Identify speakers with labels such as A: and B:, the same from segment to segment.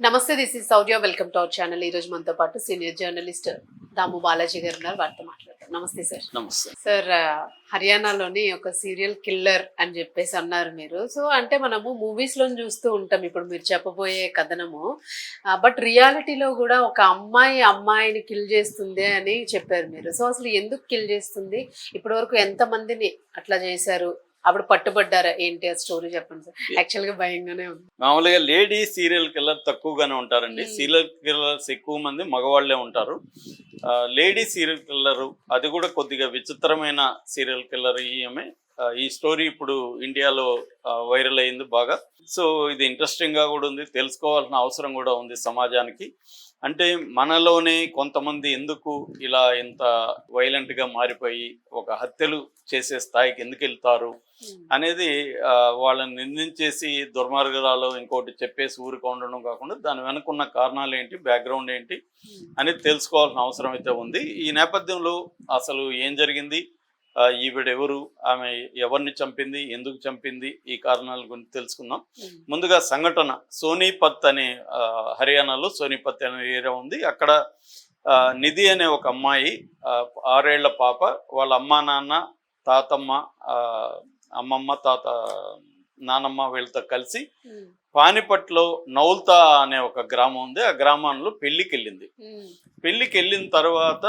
A: నమస్తే this is Sourya welcome to our channel ఈ రోజు మనతో పాటు సీనియర్ జర్నలిస్ట్ దాము బాలాజీ గారు ఉన్నారు. వారితో మాట్లాడతాం నమస్తే సార్
B: నమస్తే.
A: సార్ ఆ, హర్యానాలోని ఒక సీరియల్ కిల్లర్ అని చెప్పేసి అన్నారు మీరు. సో అంటే మనము మూవీస్లో చూస్తూ ఉంటాం. ఇప్పుడు మీరు చెప్పబోయే కథనము. బట్ రియాలిటీలో కూడా ఒక అమ్మాయి అమ్మాయిని కిల్ చేస్తుంది అని చెప్పారు మీరు. సో అసలు ఎందుకు కిల్ చేస్తుంది? ఇప్పటి వరకు ఎంత మందిని అట్లా చేశారు? అప్పుడు పట్టుబడ్డారా? ఏంటి ఆ స్టోరీ చెప్పండి సార్. యాక్చువల్గా భయంగానే ఉంది.
B: మామూలుగా లేడీ సీరియల్ కిల్లర్ తక్కువగానే ఉంటారండి. సీరియల్ కిల్లర్స్ ఎక్కువ మంది మగవాళ్ళే ఉంటారు. లేడీ సీరియల్ కిల్లర్ అది కూడా కొద్దిగా విచిత్రమైన సీరియల్ కిల్లర్ ఈమె. ఈ స్టోరీ ఇప్పుడు ఇండియాలో వైరల్ అయింది బాగా. సో ఇది ఇంట్రెస్టింగ్గా కూడా ఉంది. తెలుసుకోవాల్సిన అవసరం కూడా ఉంది సమాజానికి. అంటే మనలోనే కొంతమంది ఎందుకు ఇలా ఇంత వైలెంట్గా మారిపోయి ఒక హత్యలు చేసే స్థాయికి ఎందుకు వెళ్తారు అనేది ఆ, వాళ్ళని నిందించేసి దుర్మార్గాలు ఇంకోటి చెప్పేసి ఊరికి ఉండడం కాకుండా దాని వెనుకున్న కారణాలు ఏంటి బ్యాక్గ్రౌండ్ ఏంటి అనేది తెలుసుకోవాల్సిన అవసరం అయితే ఉంది. ఈ నేపథ్యంలో అసలు ఏం జరిగింది? ఈవిడెవరు? ఆమె ఎవరిని చంపింది? ఎందుకు చంపింది? ఈ కారణాల గురించి తెలుసుకుందాం. ముందుగా సంఘటన. సోనీపత్ అనే హర్యానాలో సోనీపత్ అనే ఏరియా ఉంది. అక్కడ నిధి అనే ఒక అమ్మాయి ఆరేళ్ళ పాప వాళ్ళ అమ్మా నాన్న తాతమ్మ ఆ, అమ్మమ్మ తాత నానమ్మ వీళ్ళతో కలిసి పానిపట్లో నౌల్తా అనే ఒక గ్రామం ఉంది. ఆ గ్రామంలో పెళ్ళికి వెళ్ళింది పెళ్ళికి వెళ్ళిన తర్వాత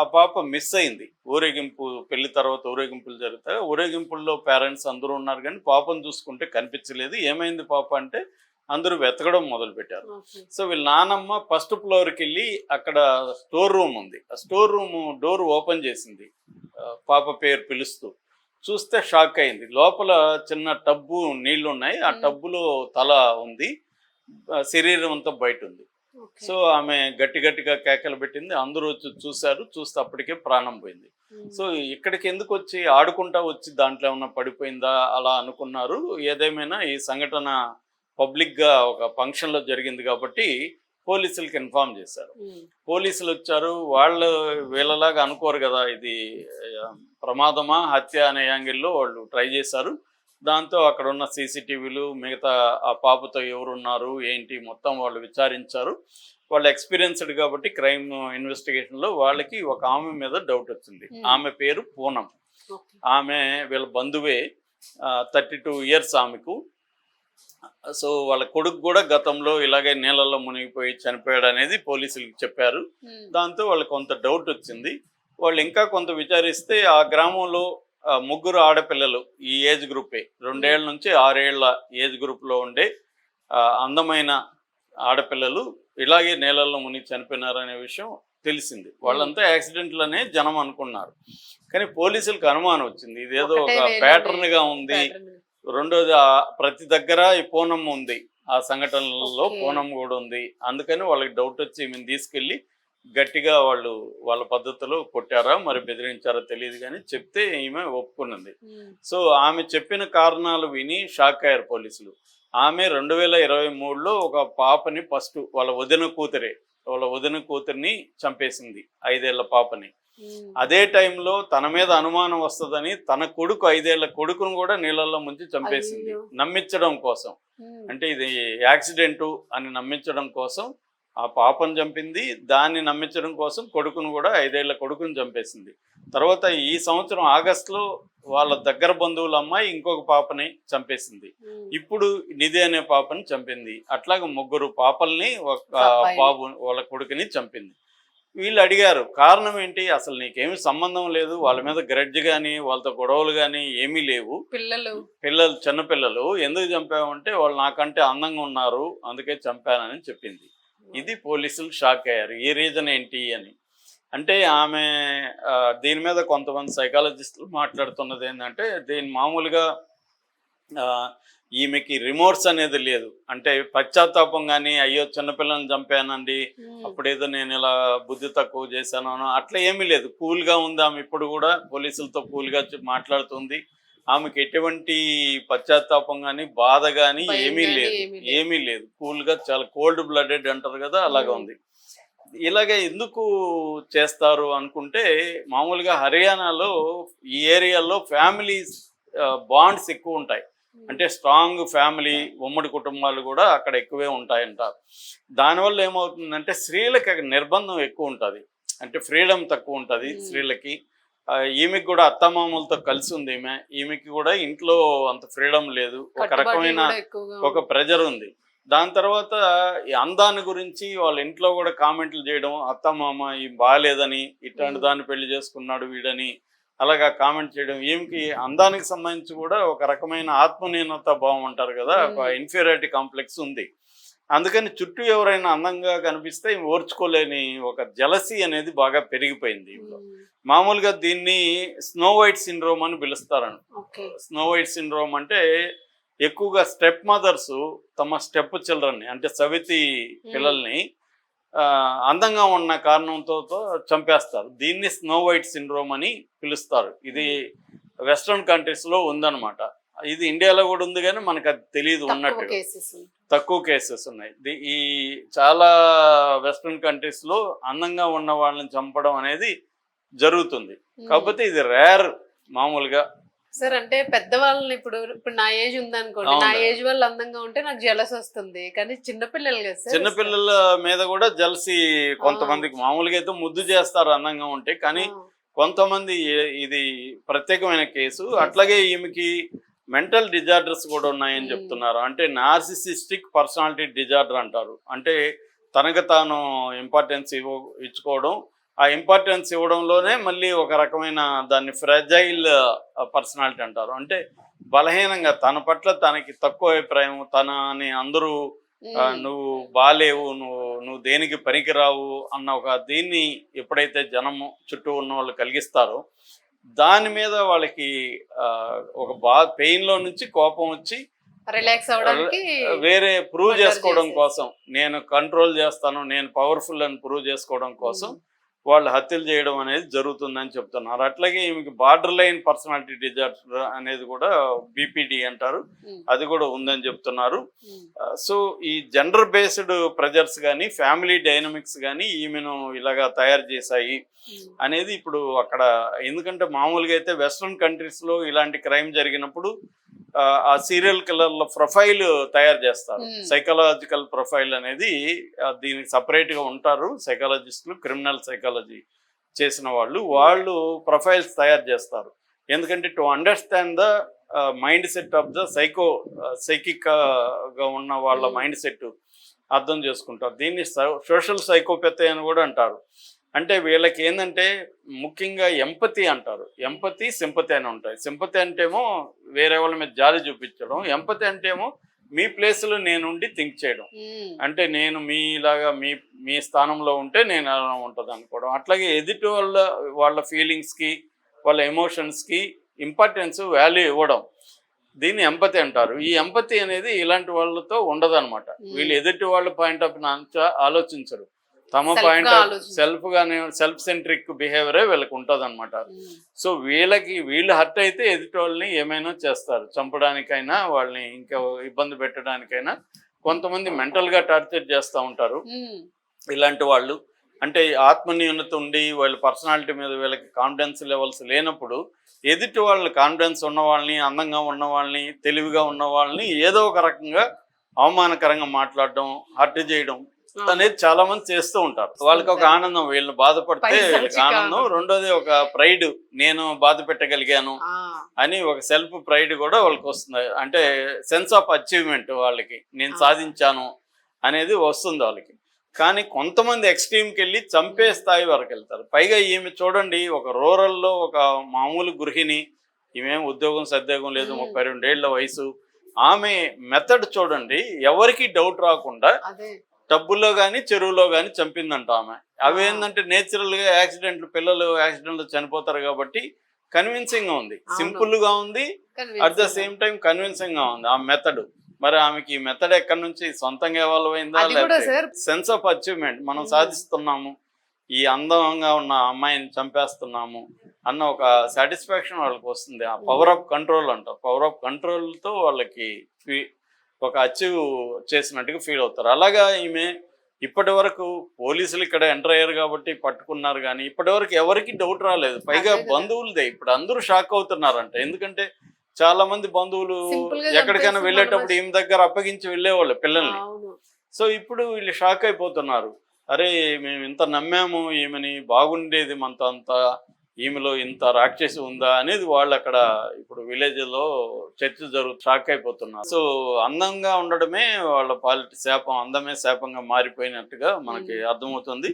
B: ఆ పాప మిస్ అయింది. ఊరేగింపు పెళ్ళి తర్వాత ఊరేగింపులు జరుగుతాయి. ఊరేగింపుల్లో పేరెంట్స్ అందరూ ఉన్నారు కానీ పాపను చూసుకుంటే కనిపించలేదు. ఏమైంది పాప అంటే అందరూ వెతకడం మొదలు పెట్టారు సో వీళ్ళ నానమ్మ ఫస్ట్ ఫ్లోర్కి వెళ్ళి అక్కడ స్టోర్ రూమ్ ఉంది. ఆ స్టోర్ రూమ్ డోర్ ఓపెన్ చేసింది. పాప పేరు పిలుస్తూ. చూస్తే షాక్ అయింది. లోపల చిన్న టబ్బు నీళ్ళు ఉన్నాయి ఆ. టబ్బులో తల ఉంది. శరీరం అంతా బయట ఉంది సో ఆమె గట్టి గట్టిగా కేకలు పెట్టింది. అందరూ వచ్చి చూశారు. చూస్తే అప్పటికే ప్రాణం పోయింది. సో ఇక్కడికి ఎందుకు వచ్చి ఆడుకుంటా వచ్చి దాంట్లో ఏమన్నా పడిపోయిందా అలా అనుకున్నారు. ఏదేమైనా ఈ సంఘటన పబ్లిక్గా ఒక ఫంక్షన్లో జరిగింది కాబట్టి పోలీసులకు ఇన్ఫార్మ్ చేశారు. పోలీసులు వచ్చారు. వాళ్ళు వీళ్ళలాగా అనుకోరు కదా ఇది ప్రమాదమా హత్య అనే యాంగిల్లో వాళ్ళు ట్రై చేశారు. దాంతో అక్కడ ఉన్న సీసీటీవీలు మిగతా ఆ పాపతో ఎవరున్నారు ఏంటి మొత్తం వాళ్ళు విచారించారు. వాళ్ళు ఎక్స్పీరియన్స్డ్ కాబట్టి క్రైమ్ ఇన్వెస్టిగేషన్లో వాళ్ళకి ఒక ఆమె మీద డౌట్ వచ్చింది.
A: Hmm.
B: ఆమె పేరు పూనం. ఆమె వీళ్ళ బంధువే థర్టీ టూ ఇయర్స్ ఆమెకు. సో వాళ్ళ కొడుకు కూడా గతంలో ఇలాగే నీళ్ళల్లో మునిగిపోయి చనిపోయాడు అనేది పోలీసులకు చెప్పారు. దాంతో వాళ్ళకి కొంత డౌట్ వచ్చింది. వాళ్ళు ఇంకా కొంత విచారిస్తే ఆ గ్రామంలో ముగ్గురు ఆడపిల్లలు ఈ ఏజ్ గ్రూపే. రెండేళ్ళ నుంచి ఆరేళ్ళ ఏజ్ గ్రూప్లో ఉండే అందమైన ఆడపిల్లలు ఇలాగే నేలల్లో మునిగి చనిపోయినారనే విషయం తెలిసింది. వాళ్ళంతా యాక్సిడెంట్లనే జనం అనుకున్నారు. కానీ పోలీసులకు అనుమానం వచ్చింది. ఇదేదో ఒక
A: వేలో
B: ప్యాటర్న్గా ఉంది. రెండోది ప్రతి దగ్గర ఈ పూనం ఉంది. ఆ సంఘటనలలో
A: Okay.
B: పూనం కూడా ఉంది. అందుకని వాళ్ళకి డౌట్ వచ్చి ఈమెను తీసుకెళ్ళి గట్టిగా వాళ్ళు వాళ్ళ పద్ధతిలో కొట్టారా మరి బెదిరించారో తెలియదు కానీ చెప్తే ఈమె ఒప్పుకున్నది. సో ఆమె చెప్పిన కారణాలు విని షాక్ అయ్యారు పోలీసులు. ఆమె రెండు వేల ఇరవై మూడులో ఒక పాపని ఫస్ట్ వాళ్ళ వదిన కూతురే వాళ్ళ వదిన కూతుర్ని చంపేసింది ఐదేళ్ళ పాపని. అదే టైంలో తన మీద అనుమానం వస్తుందని తన కొడుకు ఐదేళ్ళ కొడుకును కూడా నీళ్ళల్లో ముంచి చంపేసింది. నమ్మించడం కోసం. అంటే ఇది యాక్సిడెంటు అని నమ్మించడం కోసం ఆ పాపను చంపింది దాన్ని నమ్మించడం కోసం కొడుకును కూడా ఐదేళ్ళ కొడుకును చంపేసింది. తర్వాత ఈ సంవత్సరం ఆగస్టులో వాళ్ళ దగ్గర బంధువుల అమ్మాయి ఇంకొక పాపని చంపేసింది. ఇప్పుడు నిధి అనే పాపని చంపింది. అట్లాగే ముగ్గురు పాపల్ని ఒక. బాబు వాళ్ళ కొడుకుని చంపింది. వీళ్ళు అడిగారు కారణం ఏంటి? అసలు నీకేమి సంబంధం లేదు? వాళ్ళ మీద గ్రడ్జ్ కానీ వాళ్ళతో గొడవలు కానీ ఏమీ లేవు.
A: పిల్లలు.
B: పిల్లలు చిన్న పిల్లలు. ఎందుకు చంపావంటే వాళ్ళు నాకంటే అందంగా ఉన్నారు. అందుకే చంపానని చెప్పింది. ఇది పోలీసులు షాక్ అయ్యారు. ఈ రీజన్ ఏంటి అని. అంటే ఆమె దీని మీద కొంతమంది సైకాలజిస్టులు మాట్లాడుతున్నది ఏంటంటే దీని మామూలుగా ఈమెకి రిమోర్స్ అనేది లేదు. అంటే పశ్చాత్తాపం కానీ అయ్యో చిన్నపిల్లల్ని చంపానండి అప్పుడేదో నేను ఇలా బుద్ధి తక్కువ చేశాను అట్లా ఏమీ లేదు. కూల్గా ఉంది ఆమె. ఇప్పుడు కూడా పోలీసులతో కూల్గా మాట్లాడుతుంది. ఆమెకి ఎటువంటి పశ్చాత్తాపం కానీ బాధ కానీ ఏమీ లేదు.
A: ఏమీ లేదు.
B: లేదు. కూల్గా చాలా కోల్డ్ బ్లడెడ్ అంటారు కదా అలాగా. ఉంది. ఇలాగే ఎందుకు చేస్తారు అనుకుంటే మామూలుగా హర్యానాలో ఈ ఏరియాలో ఫ్యామిలీస్ బాండ్స్ ఎక్కువ ఉంటాయి. అంటే స్ట్రాంగ్ ఫ్యామిలీ ఉమ్మడి కుటుంబాలు కూడా అక్కడ ఎక్కువే ఉంటాయంట దానివల్ల ఏమవుతుందంటే స్త్రీలకి నిర్బంధం ఎక్కువ ఉంటుంది. అంటే ఫ్రీడమ్ తక్కువ ఉంటుంది. స్త్రీలకి. ఈమెకి కూడా అత్తమామలతో కలిసి ఉంది ఈమె. ఈమెకి కూడా ఇంట్లో అంత ఫ్రీడమ్ లేదు. ఒక రకమైన ఒక ప్రెజర్ ఉంది. దాని తర్వాత ఈ అందాన్ని గురించి వాళ్ళ ఇంట్లో కూడా కామెంట్లు చేయడం అత్తమామ ఈ బాగాలేదని ఇట్లాంటి. దాన్ని పెళ్ళి చేసుకున్నాడు వీడని అలాగా కామెంట్ చేయడం. ఈమెకి అందానికి సంబంధించి కూడా ఒక రకమైన ఆత్మన్యూనత భావం అంటారు కదా ఒక. ఇన్ఫీరియారిటీ కాంప్లెక్స్ ఉంది. అందుకని చుట్టూ ఎవరైనా అందంగా కనిపిస్తే ఓర్చుకోలేని ఒక జలసి అనేది బాగా పెరిగిపోయింది.
A: ఉమ్,
B: మామూలుగా దీన్ని స్నో వైట్ సిండ్రోమ్ అని పిలుస్తారంట.
A: ఓకే.
B: స్నో వైట్ సిండ్రోమ్ అంటే ఎక్కువగా స్టెప్ మదర్స్ తమ స్టెప్ చిల్డ్రన్ని అంటే సవితి పిల్లల్ని అందంగా ఉన్న కారణంతో చంపేస్తారు. దీన్ని స్నో వైట్ సిండ్రోమ్ అని పిలుస్తారు. ఇది వెస్ట్రన్ కంట్రీస్లో ఉందన్నమాట. ఇది ఇండియాలో కూడా ఉంది కానీ మనకు అది తెలియదు ఉన్నట్టు తక్కువ కేసెస్ ఉన్నాయి. ఈ చాలా వెస్ట్రన్ కంట్రీస్లో అందంగా ఉన్న వాళ్ళని చంపడం అనేది జరుగుతుంది. కాకపోతే ఇది రేర్ మామూలుగా.
A: సార్ అంటే పెద్దవాళ్ళని ఇప్పుడు ఇప్పుడు నా ఏజ్ ఉందనుకోండి నా. ఏజ్ వాళ్ళు అందంగా ఉంటే నాకు జలస్ వస్తుంది. కానీ చిన్నపిల్లలు కదా సార్
B: చిన్నపిల్లల మీద కూడా జలసి కొంతమందికి మామూలుగా అయితే ముద్దు చేస్తారు అందంగా ఉంటే. కానీ
A: ఆ,
B: కొంతమంది ఇది ప్రత్యేకమైన కేసు అట్లాగే ఈమెకి మెంటల్ డిజార్డర్స్ కూడా ఉన్నాయని. చెప్తున్నారు. అంటే నార్సిసిస్టిక్ పర్సనాలిటీ డిజార్డర్ అంటారు. అంటే తనకు తాను ఇంపార్టెన్స్ ఇవ్వ ఇచ్చుకోవడం ఆ ఇంపార్టెన్స్ ఇవ్వడంలోనే మళ్ళీ ఒక రకమైన దాన్ని ఫ్రెజైల్ పర్సనాలిటీ అంటారు. అంటే బలహీనంగా తన పట్ల తనకి తక్కువ అభిప్రాయం తనని అందరూ ఆ,
A: ఉమ్,
B: నువ్వు బాలేవు నువ్వు నువ్వు దేనికి పనికిరావు అన్న ఒక దీన్ని ఎప్పుడైతే జనము చుట్టూ ఉన్న వాళ్ళు కలిగిస్తారో దాని మీద వాళ్ళకి ఒక బా పెయిన్లో నుంచి కోపం వచ్చి
A: రిలాక్స్ అవడానికి
B: వేరే ప్రూవ్ చేసుకోవడం. కోసం నేను కంట్రోల్ చేస్తాను నేను పవర్ఫుల్ అని ప్రూవ్ చేసుకోవడం కోసం వాళ్ళు హత్యలు చేయడం అనేది జరుగుతుందని చెప్తున్నారు. అట్లాగే ఈమెకి బార్డర్ లైన్ పర్సనాలిటీ డిజార్డర్ అనేది కూడా బీపీడి అంటారు. అది కూడా ఉందని చెప్తున్నారు. సో ఈ జెండర్ బేస్డ్ ప్రెజర్స్ కానీ ఫ్యామిలీ డైనమిక్స్ కానీ ఈమెను ఇలాగా తయారు చేశాయి అనేది ఇప్పుడు అక్కడ ఎందుకంటే మామూలుగా అయితే వెస్ట్రన్ కంట్రీస్లో ఇలాంటి క్రైమ్ జరిగినప్పుడు ఆ, సీరియల్ కిల్లర్ల ప్రొఫైల్ తయారు చేస్తారు.
A: Hmm.
B: సైకలాజికల్ ప్రొఫైల్ అనేది దీనికి separate గా ఉంటారు. సైకాలజిస్టులు క్రిమినల్ సైకాలజీ చేసిన వాళ్ళు వాళ్ళు ప్రొఫైల్స్ తయారు చేస్తారు. ఎందుకంటే to understand the mindset of the psycho సైకిక్గా ఉన్న వాళ్ళ
A: Hmm.
B: మైండ్ సెట్ అర్థం చేసుకుంటారు. దీన్ని సోషల్ సైకోపెత్ అని కూడా అంటారు. అంటే వీళ్ళకి ఏంటంటే ముఖ్యంగా ఎంపతి అంటారు. ఎంపతి సింపతి అని ఉంటాయి. సింపతి అంటేమో వేరే వాళ్ళ మీద జాలి చూపించడం. ఎంపతి అంటేమో మీ ప్లేస్లో నేనుండి థింక్ చేయడం. అంటే నేను మీలాగా మీ మీ స్థానంలో ఉంటే నేను అలా ఉంటుంది అనుకోవడం. అట్లాగే ఎదుటి వాళ్ళ వాళ్ళ ఫీలింగ్స్కి వాళ్ళ ఎమోషన్స్కి ఇంపార్టెన్స్ వాల్యూ ఇవ్వడం. దీన్ని ఎంపతి అంటారు. ఈ ఎంపతి అనేది ఇలాంటి వాళ్ళతో ఉండదన్నమాట. వీళ్ళు ఎదుటి వాళ్ళ పాయింట్ ఆఫ్ ఆలోచించరు. తమ పాయింట్. సెల్ఫ్ గానే సెల్ఫ్ సెంట్రిక్ బిహేవియరే వీళ్ళకి ఉంటుంది అనమాట సో వీళ్ళకి వీళ్ళు హర్ట్ అయితే ఎదుటి వాళ్ళని ఏమైనా చేస్తారు. చంపడానికైనా వాళ్ళని ఇంకా ఇబ్బంది పెట్టడానికైనా కొంతమంది mental గా టార్చర్ చేస్తూ ఉంటారు.
A: ఉమ్,
B: ఇలాంటి వాళ్ళు. అంటే ఆత్మన్యూనత ఉండి వాళ్ళ పర్సనాలిటీ మీద వీళ్ళకి కాన్ఫిడెన్స్ లెవెల్స్ లేనప్పుడు ఎదుటి వాళ్ళని కాన్ఫిడెన్స్ ఉన్న వాళ్ళని అందంగా ఉన్న వాళ్ళని తెలివిగా ఉన్న వాళ్ళని ఏదో ఒక రకంగా అవమానకరంగా మాట్లాడడం హర్ట్ చేయడం అనేది చాలా మంది చేస్తూ ఉంటారు. వాళ్ళకి ఒక ఆనందం వీళ్ళని బాధపడితే ఆనందం. రెండోది ఒక ప్రైడ్ నేను బాధ పెట్టగలిగాను అని ఒక సెల్ఫ్ ప్రైడ్ కూడా వాళ్ళకి వస్తుంది. అంటే సెన్స్ ఆఫ్ అచీవ్మెంట్ వాళ్ళకి నేను. సాధించాను అనేది వస్తుంది వాళ్ళకి. కానీ కొంతమంది ఎక్స్ట్రీమ్కి వెళ్ళి చంపే స్థాయి వరకు వెళ్తారు. పైగా ఈమె చూడండి ఒక రూరల్లో ఒక మామూలు గృహిణి ఈమె ఉద్యోగం సద్యోగం లేదు. ముప్పై రెండేళ్ళ వయసు. ఆమె మెథడ్ చూడండి ఎవరికి డౌట్ రాకుండా
A: అదే
B: టబ్బులో కానీ చెరువులో కానీ చంపిందంట ఆమె. అవి ఏంటంటే నేచురల్గా యాక్సిడెంట్లు పిల్లలు యాక్సిడెంట్లు చనిపోతారు కాబట్టి కన్విన్సింగ్గా ఉంది. సింపుల్గా ఉంది. At the. సేమ్ టైం కన్విన్సింగ్గా ఉంది ఆ మెథడ్ మరి ఆమెకి ఈ మెథడ్ ఎక్కడి నుంచి? సొంతంగా ఎవాల్వ్ అయిందా సెన్స్ ఆఫ్ అచీవ్మెంట్ మనం
A: Hmm.
B: సాధిస్తున్నాము. ఈ అందంగా ఉన్న అమ్మాయిని చంపేస్తున్నాము అన్న ఒక సాటిస్ఫాక్షన్ వాళ్ళకి వస్తుంది. ఆ పవర్ ఆఫ్ కంట్రోల్ అంటారు పవర్ ఆఫ్ కంట్రోల్తో వాళ్ళకి ఒక అచీవ్ చేసినట్టుగా ఫీల్ అవుతారు. అలాగా ఈమె ఇప్పటి వరకు పోలీసులు ఇక్కడ ఎంటర్ అయ్యారు కాబట్టి పట్టుకున్నారు కానీ ఇప్పటి వరకు ఎవరికి డౌట్ రాలేదు. పైగా. బంధువులదే. ఇప్పుడు అందరూ షాక్ అవుతున్నారంట. ఎందుకంటే చాలా మంది బంధువులు ఎక్కడికైనా వెళ్ళేటప్పుడు ఈమె దగ్గర అప్పగించి వెళ్ళేవాళ్ళు పిల్లల్ని. సో ఇప్పుడు వీళ్ళు షాక్ అయిపోతున్నారు. అరే మేము ఇంత నమ్మాము ఈమెని బాగుండేది మనతో అంత ఈమెలో ఇంత రాక్షసి ఉందా అనేది వాళ్ళు అక్కడ ఇప్పుడు విలేజ్లో చర్చ జరుగు షాక్ అయిపోతున్నారు. సో అందంగా ఉండడమే వాళ్ళ పాలిటి శాపం అందమే శాపంగా మారిపోయినట్టుగా మనకి. అర్థమవుతుంది.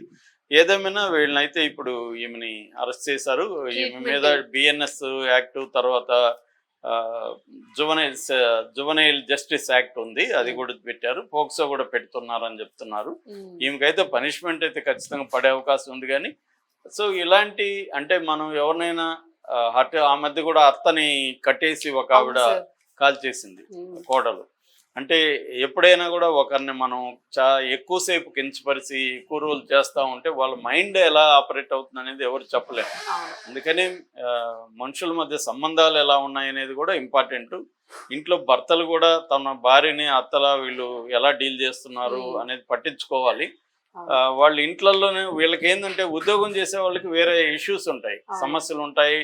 B: ఏదేమైనా వీళ్ళనైతే ఇప్పుడు ఈమెని అరెస్ట్ చేశారు. ఈమె మీద బిఎన్ఎస్ యాక్ట్ తర్వాత జువనైల్ జువనైల్ జస్టిస్ యాక్ట్ ఉంది. అది. కూడా పెట్టారు. పోక్సో కూడా పెడుతున్నారని చెప్తున్నారు.
A: ఉమ్.
B: ఈమెకైతే పనిష్మెంట్ అయితే ఖచ్చితంగా పడే అవకాశం ఉంది కానీ సో ఇలాంటి అంటే మనం ఎవరినైనా హట్ ఆ మధ్య కూడా అత్తని కట్టేసి ఒక ఆవిడ. కాల్ చేసింది. కోడలు అంటే ఎప్పుడైనా కూడా ఒకరిని మనం చా ఎక్కువసేపు కించపరిచి ఎక్కువ రోజులు చేస్తూ ఉంటే వాళ్ళ మైండ్ ఎలా ఆపరేట్ అవుతుంది అనేది ఎవరు చెప్పలేరు
A: అవును.
B: అందుకని మనుషుల మధ్య సంబంధాలు ఎలా ఉన్నాయనేది కూడా ఇంపార్టెంట్ ఇంట్లో భర్తలు కూడా తన భార్యని అత్తలా వీళ్ళు ఎలా డీల్ చేస్తున్నారు. అనేది పట్టించుకోవాలి వాళ్ళ ఇంట్లలోనే వీళ్ళకి ఏంటంటే ఉద్యోగం చేసే వాళ్ళకి వేరే ఇష్యూస్ ఉంటాయి. సమస్యలు ఉంటాయి